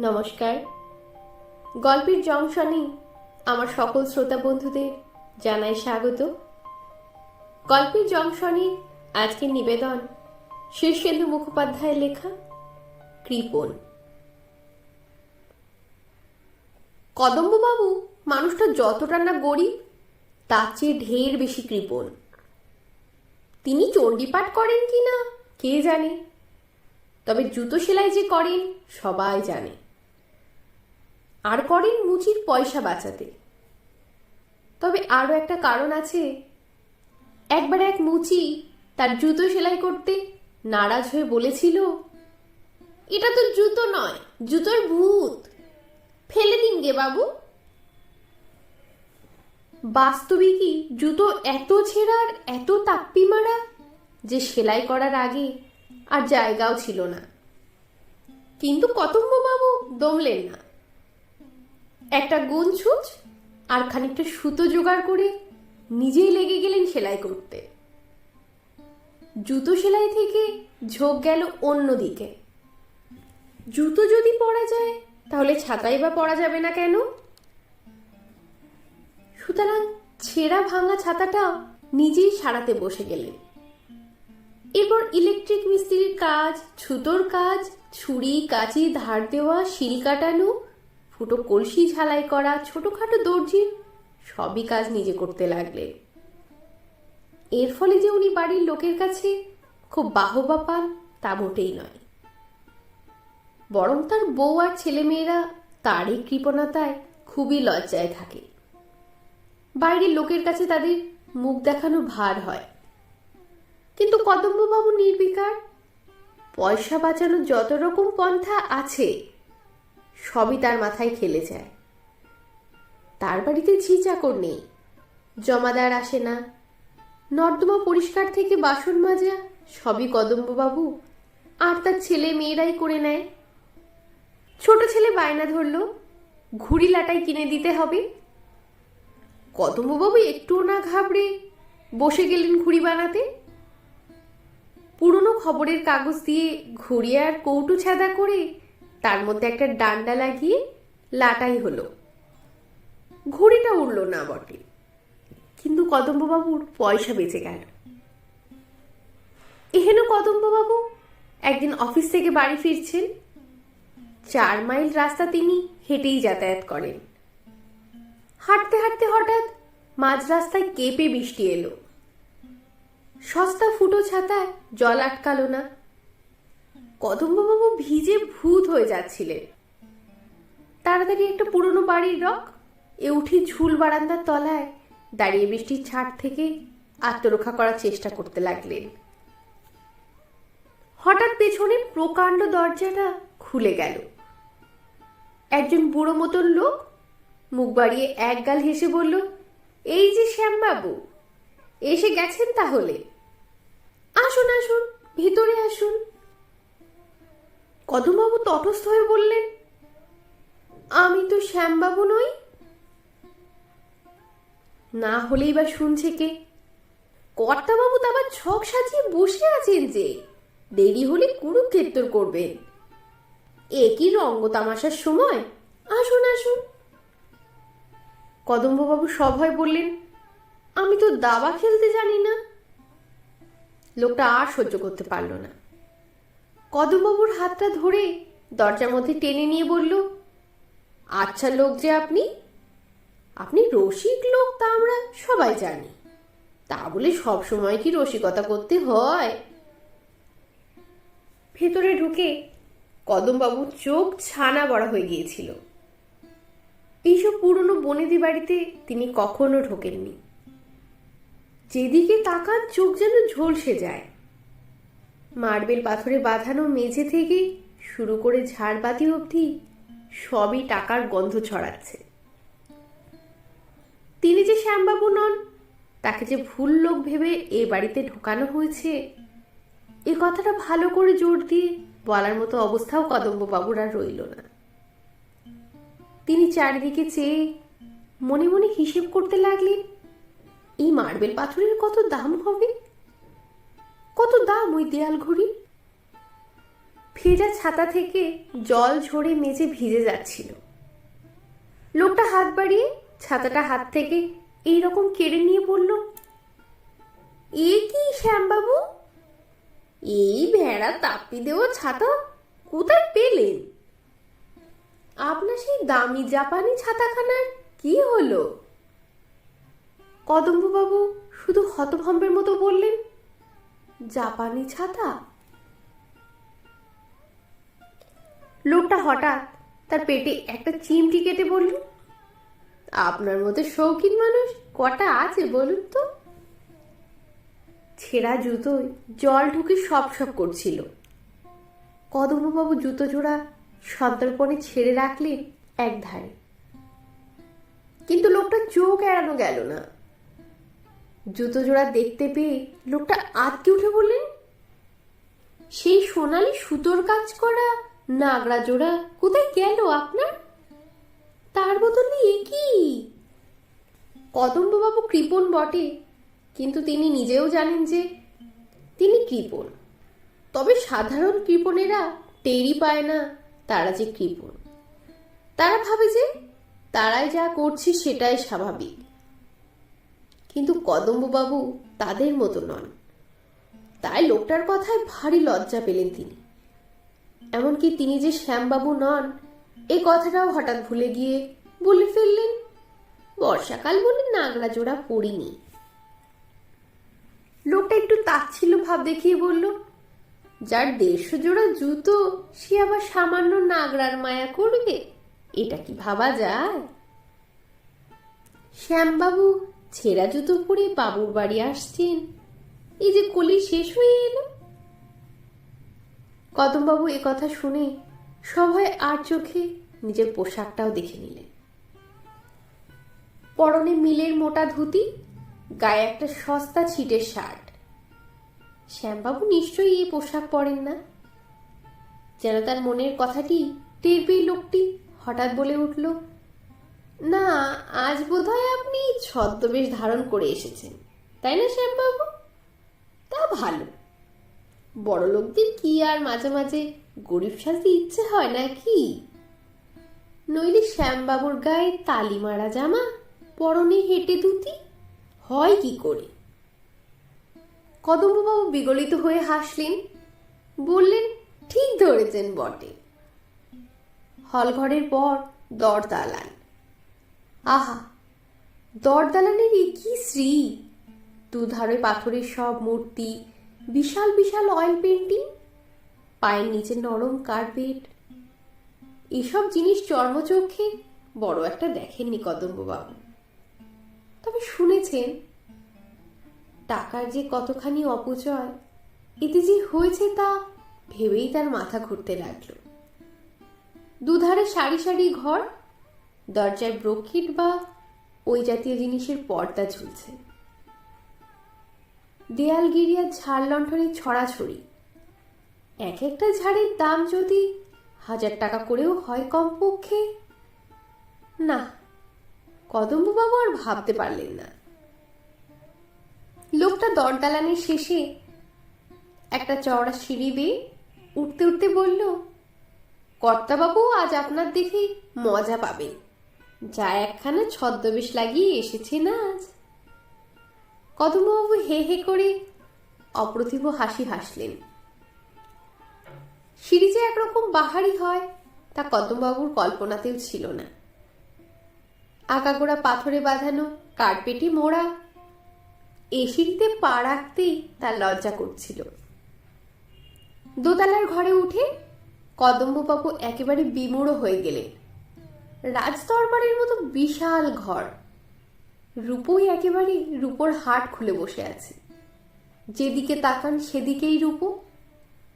নমস্কার। গল্পের জংশনে আমার সকল শ্রোতা বন্ধুদের জানাই স্বাগত। গল্পের জংশনে আজকের নিবেদন শীর্ষেন্দু মুখোপাধ্যায়ের লেখা কৃপণ কদম্ববাবু মানুষটা যতটা না গরিব, তার চেয়ে ঢের বেশি কৃপণ তিনি চণ্ডীপাঠ করেন কি না কে জানে? তবে জুতো সেলাই যে করেন সবাই জানে। আর করেন মুচির পয়সা বাঁচাতে। তবে আরও একটা কারণ আছে, একবার এক মুচি তার জুতো সেলাই করতে নারাজ হয়ে বলেছিল, এটা তো জুতো নয়, জুতোর ভূত। ফেলে দিন গে বাবু। বাস্তবিকই জুতো এত ছেঁড়ার এত তাপ্পি মারা যে সেলাই করার আগে আর জায়গাও ছিল না। কিন্তু কতম্ববাবু দমলেন না। একটা গুনছুচ আর খানিকটা সুতো জোগাড় করে নিজেই লেগে গেলেন সেলাই করতে। জুতো সেলাই থেকে ঝোঁক গেল অন্যদিকে। জুতো যদি পরা যায়, তাহলে ছাতাই বা পরা যাবে না কেন? সুতরাং ছেঁড়া ভাঙা ছাতাটা নিজেই সারাতে বসে গেলেন। এরপর ইলেকট্রিক মিস্ত্রির কাজ, ছুতোর কাজ, ছুরি, কাঁচি, ধার দেওয়া, শিল কাটানো ফুটো কলসি ঝালাই করা, ছোটখাটো দর্জির সবই কাজ নিজে করতে লাগলে। এর ফলে যে উনি বাড়ির লোকের কাছে খুব বাহবা পান, তা মোটেই নয়। বরং তার বউ আর ছেলেমেয়েরা তারই কৃপণতায় খুবই লজ্জায় থাকে। বাইরের লোকের কাছে তাদের মুখ দেখানো ভার হয়। কিন্তু কদম্ববাবু নির্বিকার, পয়সা বাঁচানোর যত রকম পন্থা আছে সবই তার মাথায় খেলে যায় তার বাড়িতে ঝি চাকর নেই। জমাদার আসে না। নর্দমা পরিষ্কার থেকে বাসন মাজা, সবই কদম্ববাবু। আর তার ছেলে মেয়েরাই করে নেয়। ছোট ছেলে বায়না ধরলো, ঘুড়ি লাটাই কিনে দিতে হবে। কদম্ববাবু একটুও না ঘাবড়ে বসে গেলেন ঘুড়ি বানাতে। পুরনো খবরের কাগজ দিয়ে ঘুড়ি আর কৌটু ছাদা করে তার মধ্যে একটা ডান্ডা লাগিয়ে লাটাই হলো। ঘুড়িটা উড়ল না বটে। কিন্তু কদম্ববাবুর পয়সা বেঁচে গেল। এহেন কদম্ববাবু একদিন অফিস থেকে বাড়ি ফিরছেন। চার মাইল রাস্তা তিনি হেঁটেই যাতায়াত করেন। হাঁটতে হাঁটতে হঠাৎ মাঝ রাস্তায় কেঁপে বৃষ্টি এলো। সস্তা ফুটো ছাতায় জল আটকালো না। কদম্ববাবু ভিজে ভূত হয়ে যাচ্ছিলেন তাড়াতাড়ি একটা পুরনো বাড়ির রক এ উঠি ঝুল বারান্দার তলায়। দাঁড়িয়ে বৃষ্টির ছাট থেকে আত্মরক্ষা করার চেষ্টা করতে লাগলেন। হঠাৎ পেছনে প্রকাণ্ড দরজাটা খুলে গেল। একজন বুড়ো মতন লোক মুখ বাড়িয়ে এক গাল হেসে বলল, এই যে শ্যামবাবু, এসে গেছেন তাহলে? আসুন আসুন, ভিতরে আসুন। কদমবাবু তটস্থ হয়ে বললেন, আমি তো শ্যামবাবু নই। না হলেই বা শুনছে কে? কর্তাবাবু তো আবার ছক সাজিয়ে বসে আছেন যে, দেরি হলে কুরুক্ষেত্তর করবেন। এ কি রঙ্গ তামাশার সময়? আসুন আসুন। কদম্ববাবু সভয় বললেন, আমি তো দাবা খেলতে জানি না। লোকটা আর সহ্য করতে পারল না। কদমবাবুর হাতটা ধরে দরজার মধ্যে টেনে নিয়ে বলল আচ্ছা লোক যে আপনি আপনি রসিক লোক তা আমরা সবাই জানি। তা বলে সব সময় কি রসিকতা করতে হয়? ভেতরে ঢুকে কদমবাবুর চোখ ছানা বড়া হয়ে গিয়েছিল। এইসব পুরনো বনেদি বাড়িতে তিনি কখনো ঢোকেননি। যেদিকে তাকান চোখ যেন ঝলসে যায়। মার্বেল পাথরে বাঁধানো মেঝে থেকে শুরু করে ঝাড়বাতি অবধি সবই টাকার গন্ধ ছড়াচ্ছে। তিনি যে শ্যামবাবু নন, তাকে যে ভুল লোক ভেবে এ বাড়িতে ঢোকানো হয়েছে, এ কথাটা ভালো করে জোর দিয়ে বলার মতো অবস্থাও কদম্ববাবুর আর রইল না। তিনি চারিদিকে চেয়ে মনে মনে হিসেব করতে লাগলেন, এই মার্বেল পাথরের কত দাম হবে? কত দাম ওই দেয়াল ঘড়ি? ভেজা ছাতা থেকে জল ঝরে মেঝে ভিজে যাচ্ছিল। লোকটা হাত বাড়িয়ে ছাতাটা হাত থেকে এইরকম কেড়ে নিয়ে বলল, এ কি শ্যামবাবু? এই ভেড়া তাপি দেওয়া ছাতা কোথায় পেলেন? আপনার সেই দামি জাপানি ছাতাখানার কি হলো? কদম্ববাবু শুধু হতভম্বের মতো বললেন জাপানি ছাতা? লোকটা হঠাৎ তার পেটে একটা চিমটি কেটে বলল, আপনার মতো শৌখিন মানুষ কটা আছে বলুন তো? ছেঁড়া জুতোয় জল ঢুকে সপ সপ করছিল। কদম্ববাবু জুতো জোড়া সন্তর্পণে ছেড়ে রাখলেন এক ধারে কিন্তু লোকটা চোখ এড়ানো গেল না। জুতো জোড়া দেখতে পেয়ে লোকটা আটকে উঠে বললেন সেই সোনালি সুতোর কাজ করা নাগরা জোড়া কোথায় গেল আপনার? তার বদলে এ কি? কদম্ববাবু কৃপণ বটে, কিন্তু তিনি নিজেও জানেন যে তিনি কৃপণ। তবে সাধারণ কৃপণেরা টেরি পায় না তারা যে কৃপণ। তারা ভাবে যে তারাই যা করছে সেটাই স্বাভাবিক। কিন্তু কদম্ববাবু তাদের মতো নন। তাই লোকটার কথায় ভারী লজ্জা পেলেন তিনি। এমনকি তিনি যে শ্যামবাবু নন, এ কথাটাও হঠাৎ ভুলে গিয়ে বলে ফেললেন, বর্ষাকাল বলে নাগরা জোড়া পড়িনি। লোকটা একটু তাচ্ছিল ভাব দেখিয়ে বলল, যার দেড়শো জোড়া জুতো সে আবার সামান্য নাগরার মায়া করবে, এটা কি ভাবা যায়? শ্যামবাবু ছেঁড়া জুতো পরে বাবুর বাড়ি আসছেন। এই যে কলি শেষ হয়ে এলো। কদমবাবু এ কথা শুনে সবাই আর চোখে নিজের পোশাকটাও দেখে নিলেন। পরনে মিলের মোটা ধুতি, গায়ে একটা সস্তা ছিটের শার্ট। শ্যামবাবু নিশ্চয়ই এই পোশাক পরেন না। যেন তার মনের কথাটি টের পেয়ে লোকটি হঠাৎ বলে উঠল না, আজ বোধহয় আপনি ছদ্মবেশ ধারণ করে এসেছেন। তাই না, শ্যামবাবু? তা ভালো। বড় লোকদের কি আর মাঝে মাঝে গরিব সাজতে ইচ্ছে হয় না কি নইলে শ্যামবাবুর গায়ে তালি মারা জামা, পরনে হেঁটে ধুতি, হয় কি করে? কদম্ববাবু বিগলিত হয়ে হাসলেন, বললেন, ঠিক ধরেছেন বটে। হলঘরের পর দরদালান। আহা, দরদালানের এ কি শ্রী? দুধারে পাথরের সব মূর্তি, বিশাল বিশাল অয়েল পেন্টিং পায়ের নিচে নরম কার্পেট এসব জিনিস চর্মচক্ষে বড় একটা দেখেননি কদম্ববাবু। তবে শুনেছেন, টাকার যে কতখানি অপচয়, এতে যে হয়েছে তা ভেবেই তার মাথা ঘুরতে লাগল। দুধারে সারি সারি ঘর দরজায় ব্রোকিট বা ওই জাতীয় জিনিসের পর্দা ঝুলছে। দেয়াল গিরিয়া ঝাড় লণ্ঠনে ছড়াছড়ি। এক একটা ঝাড়ের দাম যদি হাজার টাকা করেও হয় কমপক্ষে, না, কদম্ববাবু আর ভাবতে পারলেন না। লোকটা দরদালানের শেষে একটা চওড়া সিঁড়ি বেয়ে উঠতে উঠতে বলল, কর্তাবাবু, আজ আপনার দেখে মজা পাবেন। যা একখানা ছদ্মবেশ লাগিয়ে এসেছেন আজ। কদম্ববাবু হে হে করে অপ্রতিভ হাসি হাসলেন। সিঁড়ি যে একরকম বাহারি হয়, তা কদমবাবুর কল্পনাতেও ছিল না। আগাগোড়া পাথরে বাঁধানো কার্পেটে মোড়া, এ সিঁড়িতে পা রাখতেই তার লজ্জা করছিল। দোতলার ঘরে উঠে কদম্ববাবু একেবারে বিমূঢ় হয়ে গেলেন। রাজদরবারের মতো বিশাল ঘর। রূপই একেবারে রূপোর হাট খুলে বসে আছে। যেদিকে তাকান সেদিকেই রূপো।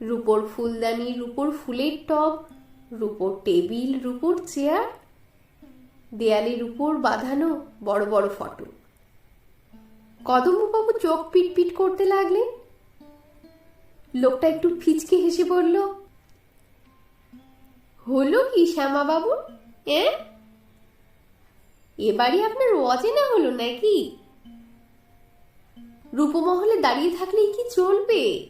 রূপোর ফুলদানি, রূপোর ফুলের টব, রূপোর টেবিল, রূপোর চেয়ার দেয়ালের উপর বাঁধানো বড় বড় ফটো। কদম্ববাবু চোখ পিটপিট করতে লাগলেন। লোকটা একটু ফিচকে হেসে বলল, হলো কি শ্যামাবাবু এ? এবারই আপনার অচেনা হলো নাকি? রূপমহলে দাঁড়িয়ে থাকলেই কি চলবে?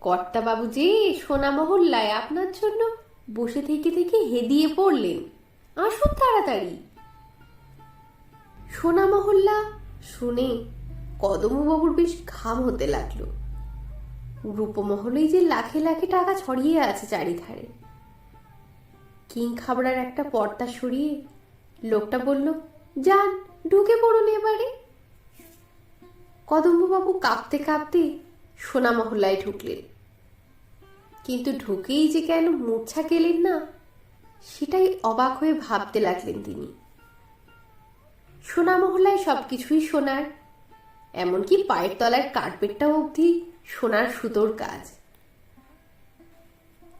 কর্তাবাবু যে সোনা মহল্লায় আপনার জন্য বসে থেকে থেকে হেদিয়ে পড়লেন। আসুন তাড়াতাড়ি। সোনা মহল্লা শুনে কদমবাবুর বেশ ঘাম হতে লাগল। রূপমহলেই যে লাখে লাখে টাকা ছড়িয়ে আছে চারিধারে। কিং খাবড়ার একটা পর্দা সরিয়ে লোকটা বলল, যান, ঢুকে পড়ুন এবারে। কদম্ববাবু কাঁপতে কাঁপতে সোনা মহল্লায় ঢুকলেন। কিন্তু ঢুকেই যে কেন মূর্ছা গেলেন না, সেটাই অবাক হয়ে ভাবতে লাগলেন তিনি। সোনা মহল্লায় সবকিছুই সোনার, এমনকি পায়ের তলার কার্পেটটাও অবধি সোনার সুতোর কাজ।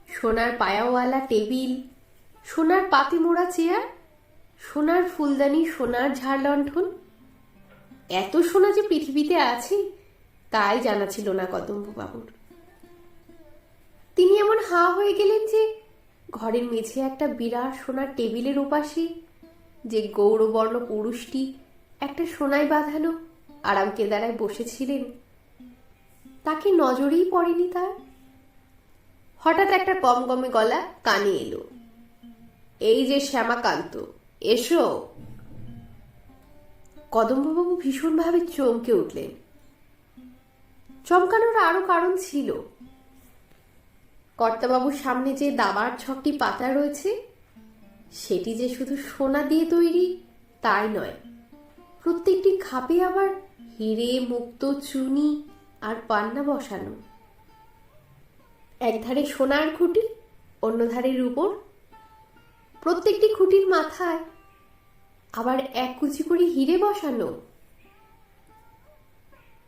সোনার পায়াওয়ালা টেবিল সোনার পাতি মোড়া চেয়ার, সোনার ফুলদানি, সোনার ঝাড় লণ্ঠন। এত সোনা যে পৃথিবীতে আছে, তাই জানা ছিল না কদম্ববাবুর। তিনি এমন হা হয়ে গেলেন যে, ঘরের মেঝে একটা বিরাট সোনার টেবিলের ওপাশে যে গৌরবর্ণ পুরুষটি একটা সোনায় বাঁধানো আরাম কেদারায় বসেছিলেন, তাকে নজরেই পড়েনি তার। হঠাৎ একটা কম গমে গলা কানে এলো। এই যে শ্যামাকান্ত, এসো। কদম্ববাবু ভীষণভাবে চমকে উঠলেন। চমকানোর আরও কারণ ছিল। কর্তাবাবুর সামনে যে দাবার ছকটি পাতা রয়েছে, সেটি যে শুধু সোনা দিয়ে তৈরি, তাই নয়। প্রত্যেকটি খাপে আবার হিরে, মুক্ত, চুনি আর পান্না বসানো। একধারে সোনার খুঁটি অন্য রূপোর প্রত্যেকটি খুঁটির মাথায়। আবার এক কুচি করে হিরে বসানো।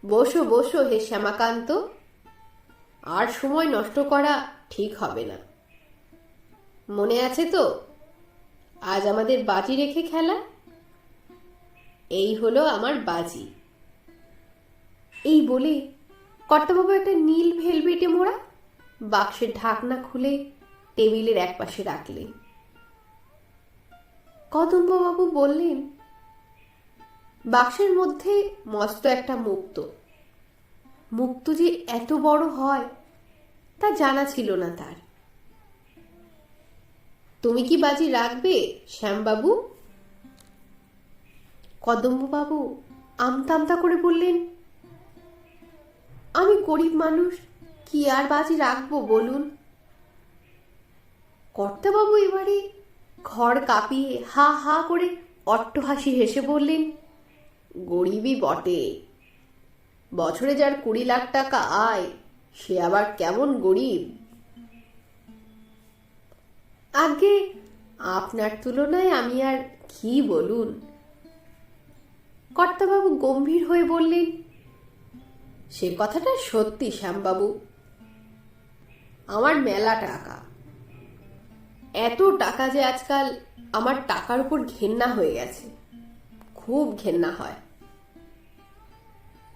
বসো বসো হে শ্যামাকান্ত। আর সময় নষ্ট করা ঠিক হবে না। মনে আছে তো? আজ আমাদের বাজি রেখে খেলা। এই হলো আমার বাজি। এই বলে কর্তাবাবু একটা নীল ভেলভেটে মোড়া বাক্সের ঢাকনা খুলে টেবিলের একপাশে রাখলেন। কদম্ববাবু বললেন, বাক্সের মধ্যে মস্ত একটা মুক্ত। মুক্ত যে এত বড় হয়, তা জানা ছিল না তার। তুমি কি বাজি রাখবে, শ্যামবাবু? কদম্ববাবু আমতা আমতা করে বললেন, আমি গরিব মানুষ, কি আর বাজি রাখব বলুন? কর্তাবাবু এবারে ঘর কাঁপিয়ে হা হা করে অট্টহাসি হেসে বললেন, গরিবই বটে। বছরে যার কুড়ি লাখ টাকা আয়, সে আবার কেমন গরিব? আগে আপনার তুলনায় আমি আর কি বলুন? কর্তাবাবু গম্ভীর হয়ে বললেন, সে কথাটা সত্যি, শ্যামবাবু। আমার মেলা টাকা এত টাকা যে আজকাল আমার টাকার উপর ঘেন্না হয়ে গেছে। খুব ঘেন্না হয়।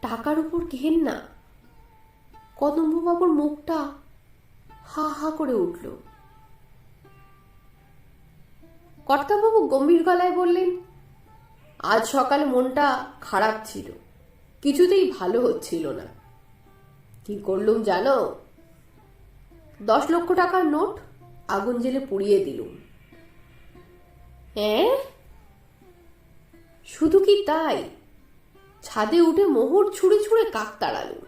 টাকার উপর ঘেন্না? কদম্ববাবুর মুখটা হা হা করে উঠল। কর্তাবাবু গম্ভীর গলায় বললেন, আজ সকালে মনটা খারাপ ছিল। কিছুতেই ভালো হচ্ছিল না। কি করলুম জানো? দশ লক্ষ টাকার নোট আগুন জেলে পুড়িয়ে দিলুম। হ্যাঁ শুধু কি তাই? ছাদে উঠে মোহর ছুঁড়ে ছুঁড়ে কাক তাড়ালুম।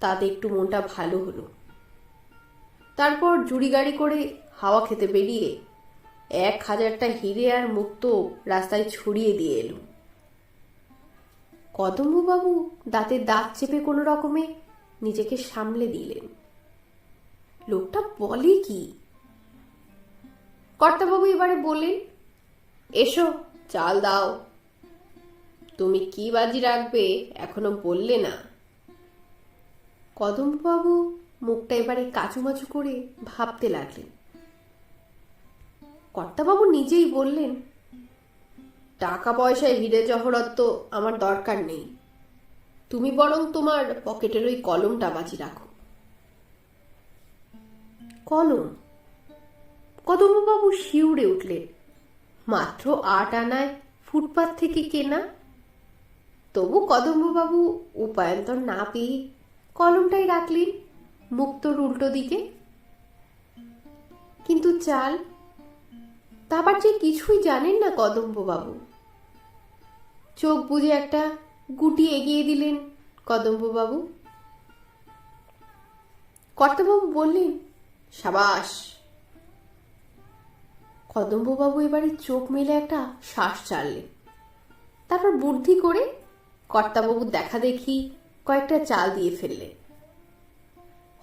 তাতে একটু মনটা ভালো হলো। তারপর জুড়ি গাড়ি করে হাওয়া খেতে বেরিয়ে এক হাজারটা হিরে আর মুক্ত রাস্তায় ছড়িয়ে দিয়ে এলুম। কদম্ববাবু দাঁতের দাঁত চেপে কোনো রকমে নিজেকে সামলে দিলেন। লোকটা বলে কি? কর্তাবাবু এবারে বললেন, এসো, চাল দাও। তুমি কি বাজি রাখবে এখনও বললে না? কদম্ববাবু মুখটা এবারে কাচুমাচু করে ভাবতে লাগলেন। কর্তাবাবু নিজেই বললেন, টাকা পয়সায় হিরে জহরত তো আমার দরকার নেই। তুমি বরং তোমার পকেটের ওই কলমটা বাজি রাখো। কলম। কদম্ববাবু শিউরে উঠলেন মাত্র আট আনায় ফুটপাত থেকে কেনা। তবু কদম্ববাবু উপায়ন্তর না পেয়ে কলমটাই রাখলেন মুক্তর উল্টো দিকে। কিন্তু চাল তারপর যে কিছুই জানেন না কদম্ববাবু চোখ বুজে একটা গুটি এগিয়ে দিলেন কদম্ববাবু কর্তাবাবু বললেন সাবাস। কদম্ববাবু এবারে চোখ মেলে একটা শ্বাস ছাড়লেন। তারপর বুদ্ধি করে কর্তাবাবুর দেখা দেখি কয়েকটা চাল দিয়ে ফেললেন।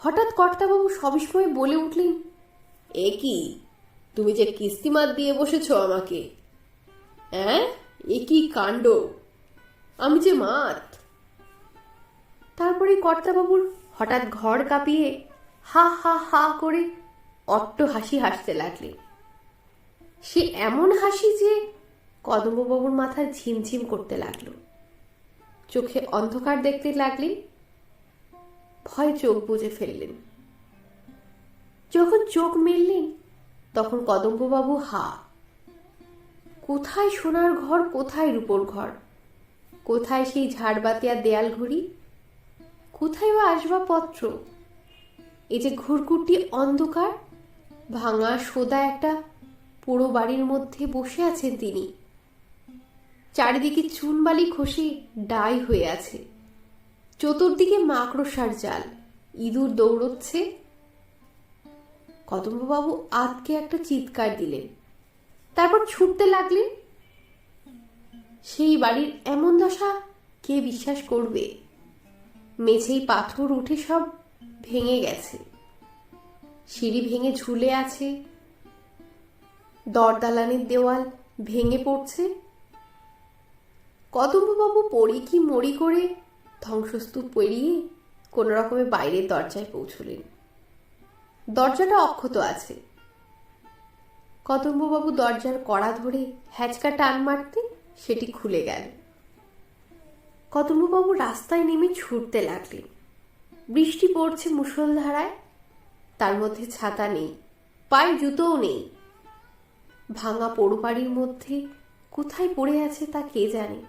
হঠাৎ কর্তাবাবু সবিসময়ে বলে উঠলেন, এ কি? তুমি যে কিস্তিমাত দিয়ে বসেছো আমাকে। হ্যাঁ এ কি কাণ্ড? আমি যে মাত? তারপরে কর্তাবাবুর হঠাৎ ঘর কাঁপিয়ে হা হা হা করে অট্ট হাসি হাসতে লাগলেন সে এমন হাসি যে কদম্ববাবুর মাথা ঝিমঝিম করতে লাগল। চোখে অন্ধকার দেখতে লাগলেন ভয় চোখ বুজে ফেললেন। যখন চোখ মেললেন, তখন কদম্ববাবু হা। কোথায় সোনার ঘর, কোথায় রূপোর ঘর? কোথায় সেই ঝাড়বাতিয়া দেয়াল ঘড়ি কোথায় বা আসবাবপত্র? এই যে ঘুরকুটি অন্ধকার, ভাঙা সোদা একটা পুরো বাড়ির মধ্যে বসে আছেন তিনি। চারিদিকে চুনবালি খসে ডাই হয়ে আছে। চতুর্দিকে মাকড়সার জাল। ইঁদুর দৌড়চ্ছে। কদম্ববাবু আতকে একটা চিৎকার দিলেন। তারপর ছুটতে লাগলেন। সেই বাড়ির এমন দশা কে বিশ্বাস করবে? মেঝেই পাথর উঠে সব ভেঙে গেছে। সিঁড়ি ভেঙে ঝুলে আছে। দরদালানের দেওয়াল ভেঙে পড়ছে। কদম্ববাবু পড়ি কি মরি করে ধ্বংসস্তূপ পেরিয়ে কোনো রকমে বাইরের দরজায় পৌঁছলেন। দরজাটা অক্ষত আছে। কদম্ববাবু দরজার কড়া ধরে হ্যাচকা টান মারতে সেটি খুলে গেল। কদম্ববাবু রাস্তায় নেমে ছুটতে লাগলেন। বৃষ্টি পড়ছে মুষলধারায়, তার মধ্যে ছাতা নেই পায়ে জুতোও নেই। ভাঙা পোড়োবাড়ির মধ্যে কোথায় পড়ে আছে তা কে জানে?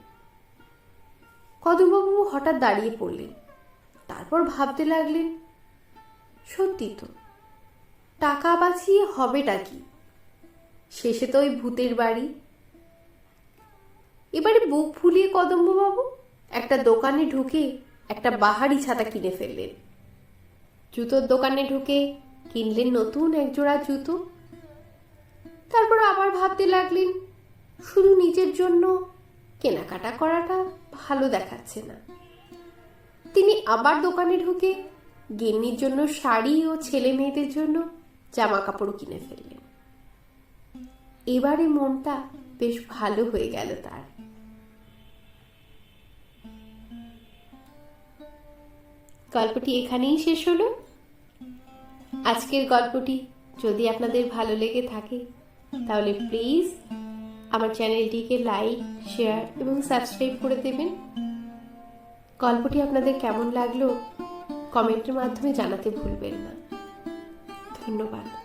কদমবাবু হঠাৎ দাঁড়িয়ে পড়লেন, তারপর ভাবতে লাগলেন, সত্যি তো, টাকা বাঁচিয়ে হবেটা কি? শেষে তো ওই ভূতের বাড়ি। এবারে বুক ফুলিয়ে কদম্ববাবু একটা দোকানে ঢুকে একটা বাহারি ছাতা কিনে ফেললেন। জুতোর দোকানে ঢুকে কিনলেন নতুন একজোড়া জুতো। তারপর আবার ভাবতে লাগলেন, শুধু নিজের জন্য কেনাকাটা করাটা ভালো দেখাচ্ছে না। তিনি আবার দোকানে ঢুকে গিন্নির জন্য শাড়ি ও ছেলে মেয়েদের জন্য জামা কাপড় কিনে ফেললেন। এবারে মনটা বেশ ভালো হয়ে গেল তার। গল্পটি এখানেই শেষ হলো। আজকের গল্পটি যদি আপনাদের ভালো লেগে থাকে, তাহলে প্লিজ আমার চ্যানেলটিকে লাইক শেয়ার এবং সাবস্ক্রাইব করে দেবেন। গল্পটি আপনাদের কেমন লাগল কমেন্টের মাধ্যমে জানাতে ভুলবেন না। ধন্যবাদ।